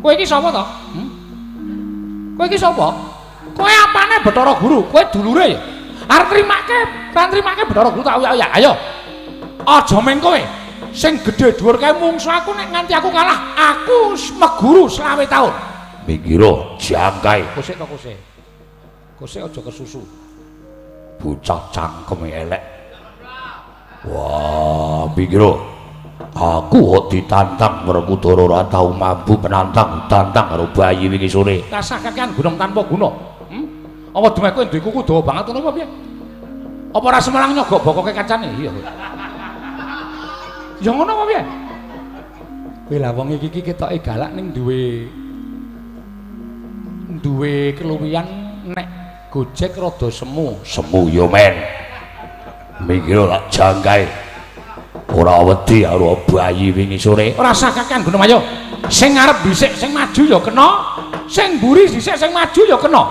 Kowe iki sapa to? Hmm? Kowe iki sapa? Kowe apane Bathara Guru? Kowe dulure ya? Arep trimake, ra trimake Bathara Guru tak ya ayo. Aja men kowe. Sing gedhe dhuwur kae mungsu aku nek nganti aku kalah, aku meguru selawe taun. Mikira jangkai Kusik to kusik. Kusik aja kesusu. bocah cangkeme elek. Wah, mikira aku kok ditantang Werkudara ora tau mampu menantang tantang karo bayi wingi sore. Kasah kakean gunung tanpa guna. Hmm? Apa demek kowe duwe kuku dawa banget ngono apa piye? Apa ora semelang nyogok bokoke kancane? Iya. Ya ngono apa piye? Kowe lah wong iki iki ketoke galak ning duwe duwe keluwihan nek Gojek rada semu. Semu yo men. Mikira lak jangkai. Ora wedi karo bayi wingi sore. Ora sah kakean gunung ayo. Sing ngarep dhisik sing maju ya kena. Sing mburi dhisik sing maju ya kena.